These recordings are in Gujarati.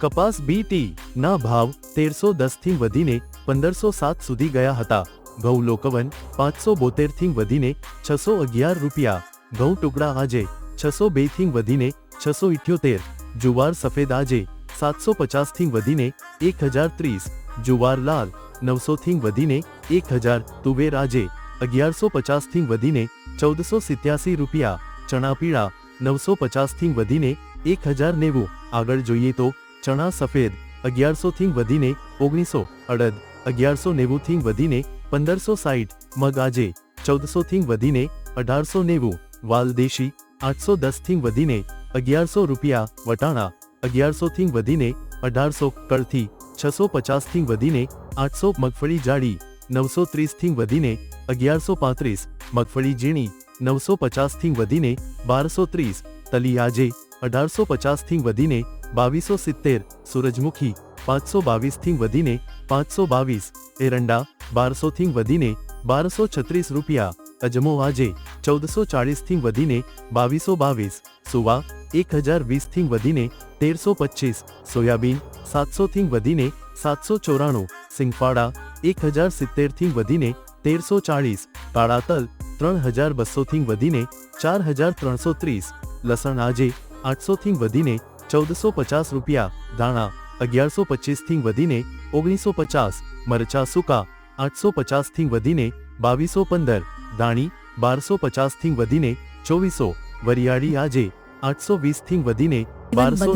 કપાસ બીટી ના ભાવ તેરસો દસથી વધીને પંદરસો સાત સુધી ગયા હતા. ઘઉં લોકવન પાંચસો બોતેરથી વધીને છસો અગિયાર રૂપિયા. ઘઉં ટુકડા આજે છસો બેથી વધીને છસો ઇઠ્યોતેર. જુવાર સફેદ આજે સાતસો પચાસથી વધીને એક હજાર ત્રીસ. જુવાર લાલ નવસો થી વધીને એક હજાર. તુવેર આજે અગિયારસો પચાસથી વધીને ચૌદસો સિત્યાસી રૂપિયા. ચણા પીળા નવસો પચાસથી વધીને એક હજાર નેવું. આગળ જોઈએ તો ચણા સફેદ, અગિયારસો થી વધીને ઓગણીસો, અડદ, અગિયારસો નેવું થી વધીને પંદરસો સાઠ મગ આજે ચૌદસો થી વધીને અઢારસો નેવું વાલદેશી આઠસો દસથી વધીને અગિયારસો રૂપિયા, વટાણા અગિયારસો થી વધીને અઢારસો, કળથી છસો પચાસથી વધીને આઠસો, મગફળી જાડી નવસો ત્રીસથી વધીને અગિયારસો પાંત્રીસ, મગફળી ઝીણી નવસો પચાસથી વધીને બારસો ત્રીસ, તલી આજે અઢારસો પચાસથી વધીને બાવીસો સિત્તેર, સૂરજમુખી પાંચસો બાવીસથી વધીને પાંચસો બાવીસ, એરંડા બારસોથી વધીને બારસો છત્રીસ રૂપિયા, અજમો આજે ચૌદસો ચાળીસથી વધીને બાવીસો બાવીસ, સુવા એક હજાર વીસથી વધીને તેરસો પચીસ, સોયાબીન સાતસોથી વધીને સાતસો ચોરાણું સિંગફાડા એક હજાર સિત્તેરથી વધીને તેરસો ચાળીસ, તાળાતલ ત્રણ હજાર બસોથી વધીને ચાર હજાર ત્રણસો ત્રીસ લસણ આજે આઠસોથી વધીને ચૌદસો પચાસ રૂપિયા ધાણા અગિયારસો પચીસથી વધીને ઓગણીસો પચાસ મરચા સૂકા આઠસો પચાસથી વધીને બાવીસો પંદર દાણી બારસો પચાસથી વધીને ચોવીસો વરિયાળી આજે આઠસો વીસથી વધીને બારસો.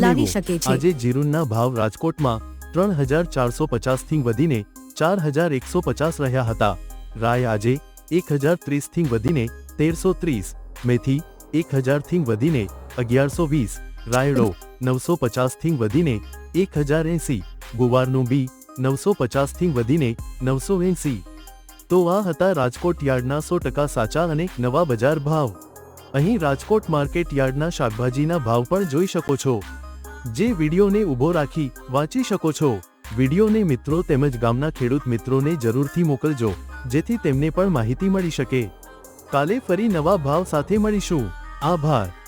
આજે જીરુનના ભાવ રાજકોટમાં ત્રણ હજાર ચારસો પચાસથી વધીને ચાર હજાર એકસો પચાસ રહ્યા હતા રાય આજે એક હજાર ત્રીસથી વધીને તેરસો ત્રીસ મેથી એક હજારથી વધીને અગિયારસો વીસ રાયડો નવસો પચાસથી વધીને એક હજાર એંસી, ગુવારનું બી નવસો પચાસથી વધીને નવસો એંસી. તો આ હતા રાજકોટ યાર્ડના સો ટકા સાચા અને નવા બજાર ભાવ. અહીં રાજકોટ માર્કેટ યાર્ડના શાકભાજીના ભાવ પણ જોઈ શકો છો. જે વિડીયોને ઊભો રાખી વાંચી શકો છો. વિડીયોને મિત્રો તેમજ ગામના ખેડૂત મિત્રોને જરૂરથી મોકલજો, જેથી તેમને પણ માહિતી મળી શકે. કાલે ફરી નવા ભાવ સાથે મળીશું. આભાર.